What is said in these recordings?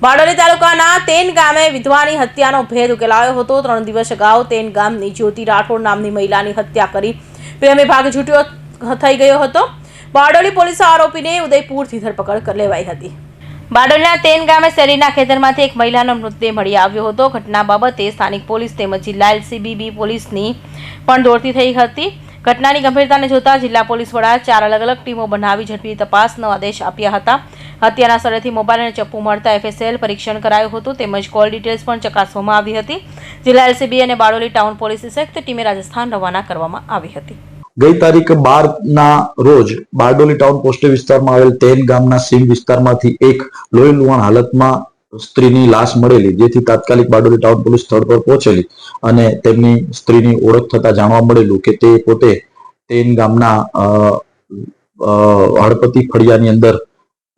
બારડોલી તાલુકાના તેન ગામે વિધવાની હત્યાનો ભેદ ઉકેલાયો હતો. ત્રણ દિવસ અગાઉ તેન ગામની જ્યોતિ રાઠોડ નામની મહિલાની હત્યા કરી પ્રેમી ભાગ છૂટ્યો થઈ ગયો હતો. બારડોલી પોલીસે આરોપીને ઉદયપુરથી ધરપકડ લેવાઈ હતી. બારડોલીના તેન ગામે શેરીના ખેતરમાંથી એક મહિલાનો મૃતદેહ મળી આવ્યો હતો. ઘટના બાબતે સ્થાનિક પોલીસ તેમજ જિલ્લા એલસીબીબી પોલીસની પણ દોડતી થઈ હતી. ઘટનાની ગંભીરતાને જોતા જિલ્લા પોલીસ વડા ચાર અલગ અલગ ટીમો બનાવી ઝડપી તપાસનો આદેશ આપ્યા હતા. હત્યાના સ્થળેથી મોબાઈલ અને ચપ્પુ મળતા એફએસએલ પરીક્ષણ કરાયું હતું, તેમજ કોલ ડિટેલ્સ પણ ચકાસવામાં આવી હતી. જિલ્લા એલસીબી અને બારડોલી ટાઉન પોલીસ સંયુક્ત ટીમે રાજસ્થાન રવાના કરવામાં આવી હતી. ગઈ તારીખ બાર ના રોજ બારડોલી ટાઉન પોસ્ટ વિસ્તારમાં આવેલ તેન ગામના સીમ વિસ્તારમાંથી એક લોહી લુહાણ હાલતમાં સ્ત્રીની લાશ મળેલી, જેથી તાત્કાલિક બારડોલી ટાઉન પોલીસ સ્થળ પર પહોંચેલી અને તેમની સ્ત્રીની ઓળખ થતા જાણવા મળેલું કે તે પોતે તેન ગામના હળપતિ ફળિયાની અંદર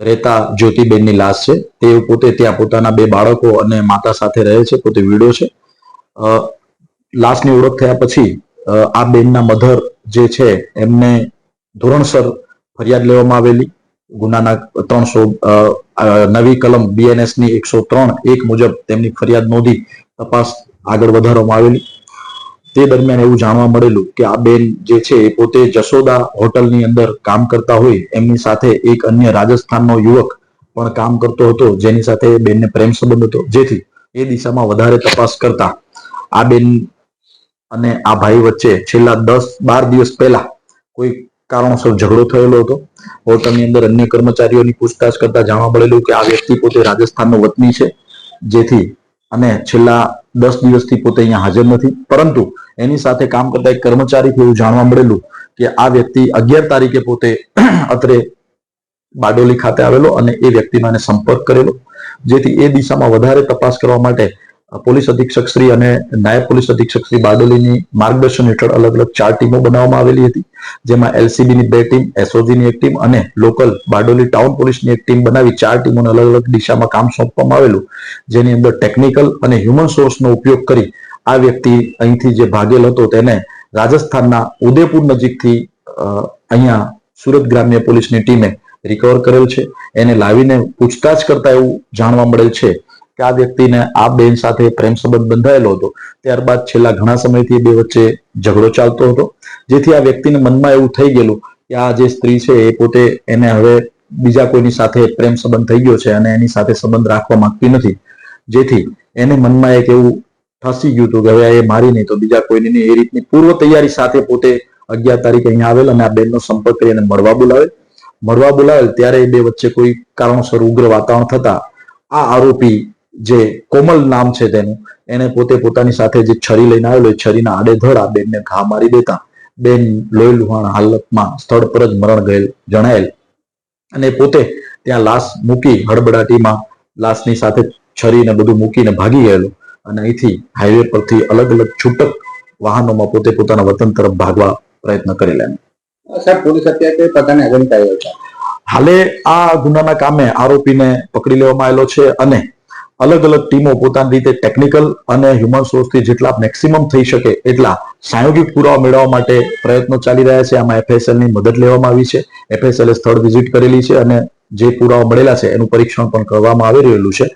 રહેતા જ્યોતિબેનની લાશ છે. તે પોતે ત્યાં પોતાના બે બાળકો અને માતા સાથે રહે છે. પોતે વિડો છે. લાશની ઓળખ થયા પછી આ બેનના મધર જે છે, એમને ધોરણસર ફરિયાદ લેવામાં આવેલી. ગુનાના ત્રણસો નવી કલમ બીએનએસની એકસો ત્રણ એક મુજબ તેમની ફરિયાદ નોંધી તપાસ આગળ વધારવામાં આવેલી. તે દરમિયાન એવું જાણવા મળેલું કે આ બેન જે છે એ પોતે જશોદા હોટલની અંદર કામ કરતા હોય, એમની સાથે એક અન્ય રાજસ્થાનનો યુવક પણ કામ કરતો હતો, જેની સાથે બેનને પ્રેમ સંબંધ હતો. જેથી એ દિશામાં વધારે તપાસ કરતા આ બેન અને આ ભાઈ વચ્ચે છેલ્લા દસ બાર દિવસ પહેલા કોઈ કારણોસર ઝઘડો થયેલો હતો. હોટલની અંદર અન્ય કર્મચારીઓની પૂછતાછ કરતા જાણવા મળેલું કે આ વ્યક્તિ પોતે રાજસ્થાનનો વતની છે. જેથી અને છેલ્લા દસ દિવસથી પોતે અહીંયા હાજર નથી. પરંતુ એની સાથે કામ કરતા એક કર્મચારીથી એવું જાણવા મળેલું કે આ વ્યક્તિ અગિયાર તારીખે પોતે અત્રે બારડોલી ખાતે આવેલો અને એ વ્યક્તિનો એને સંપર્ક કરેલો. જેથી એ દિશામાં વધારે તપાસ કરવા માટે પોલીસ અધિક્ષક શ્રી અને નાયબ પોલીસ અધિક્ષક શ્રી બારડોલીની માર્ગદર્શન હેઠળ અલગ અલગ ચાર ટીમો બનાવવામાં આવેલી હતી. જેમાં એલસીબીની બે ટીમ, એસઓજીની એક ટીમ અને લોકલ બારડોલી ટાઉન પોલીસની એક ટીમ બનાવી ચાર ટીમોને અલગ અલગ દિશામાં કામ સોંપવામાં આવેલું. જેની અંદર ટેકનિકલ અને હ્યુમન સોર્સનો ઉપયોગ કરી આ વ્યક્તિ અહીંથી જે ભાગેલ હતો તેને રાજસ્થાનના ઉદયપુર નજીકથી અહીંયા સુરત ગ્રામ્ય પોલીસની ટીમે રિકવર કરેલ છે. એને લાવીને પૂછતાછ કરતા એવું જાણવા મળેલ છે કે આ વ્યક્તિને આ બેન સાથે પ્રેમ સંબંધ બંધાયેલો હતો. ત્યારબાદ છેલ્લા ઘણા સમયથી બે વચ્ચે ઝઘડો ચાલતો હતો. જેથી આ વ્યક્તિને મનમાં એવું થઈ ગયેલું કે આ જે સ્ત્રી છે એ પોતે એને હવે બીજા કોઈની સાથે પ્રેમ સંબંધ થઈ ગયો છે અને એની સાથે સંબંધ રાખવા માંગતી નથી. જેથી એને મનમાં એક એવું ઠસી ગયું હતું કે હવે એ મારી નહીં તો બીજા કોઈની નહીં. એ રીતની પૂર્વ તૈયારી સાથે પોતે અગિયાર તારીખે અહીંયા આવેલ અને આ બેનનો સંપર્ક કરી એને મળવા બોલાવેલ. મળવા બોલાવેલ ત્યારે એ બે વચ્ચે કોઈ કારણોસર ઉગ્ર વાતાવરણ થતા આ આરોપી જે કોમલ નામ છે તેનું એને પોતે પોતાની સાથે જે છરી લઈને આવેલો છરીના આડેધડ આ બેનને ઘા મારી દેતા. બેન લોહી લુહાણ હાલતમાં સ્થળ પર જ મરણ ગયેલ જણાયેલ. અને પોતે ત્યાં લાશ મૂકી હડબડાટીમાં લાશની સાથે છરીને બધું મૂકીને ભાગી ગયેલો. અને અહીંથી હાઈવે પરથી અલગ અલગ છૂટક વાહનોમાં પોતે પોતાના વતન તરફ ભાગવા પ્રયત્ન કરેલા સાહેબ પોલીસ અત્યારે કઈ પ્રકારની આગળ કાર્ય છે? હાલે આ ગુનાના કામે આરોપીને પકડી લેવામાં આવેલો છે અને અલગ અલગ ટીમો પોતાની રીતે ટેકનિકલ અને હ્યુમન સોર્સથી જેટલા મેક્સિમમ થઈ શકે એટલા સાયોગિક પુરાવા મેળવવા માટે પ્રયત્નો ચાલી રહ્યા છે. આમાં એફએસએલની મદદ લેવામાં આવી છે. એફએસએલ સ્થળ વિઝિટ કરેલી છે અને જે પુરાવા મળેલા છે એનું પરીક્ષણ પણ કરવામાં આવી રહેલું છે.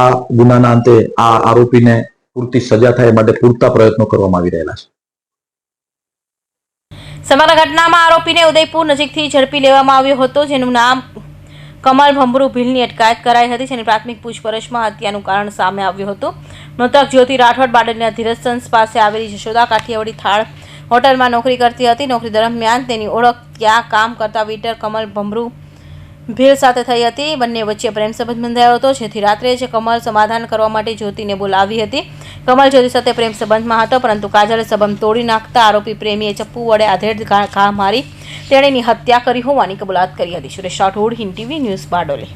આ ગુનાના અંતે આ આરોપીને પૂરતી સજા થાય માટે પૂરતા પ્રયત્નો કરવામાં આવી રહેલા છે. સમગ્ર ઘટનામાં આરોપીને ઉદયપુર નજીકથી ઝડપી લેવામાં આવ્યો હતો, જેનું નામ કમલ ભંભરૂ ભીલની અટકાયત કરાઈ હતી, જેની પ્રાથમિક પૂછપરછમાં હત્યાનું કારણ સામે આવ્યું હતું. મૃતક જ્યોતિ રાઠોડ બાડલના ધીરજ પાસે આવેલી જશોદા કાઠિયાવાડી થાળ હોટલમાં નોકરી કરતી હતી. નોકરી દરમિયાન તેની ઓળખ ત્યાં કામ કરતા વીટર કમલ ભમરુ ભીલ સાથે થઈ હતી. બંને વચ્ચે પ્રેમ સંબંધ બંધાયો હતો. જેથી રાત્રે જ કમલ સમાધાન કરવા માટે જ્યોતિને બોલાવી હતી. કમલ જ્યોતિ સાથે પ્રેમ સંબંધમાં હતો, પરંતુ કાજલે સંબંધ તોડી નાખતા આરોપી પ્રેમીએ ચપ્પુ વડે આધેડ ઘા મારી તેણીની હત્યા કરી હોવાની કબૂલાત કરી હતી. Suresh Rathod, Hind TV news Bardoli.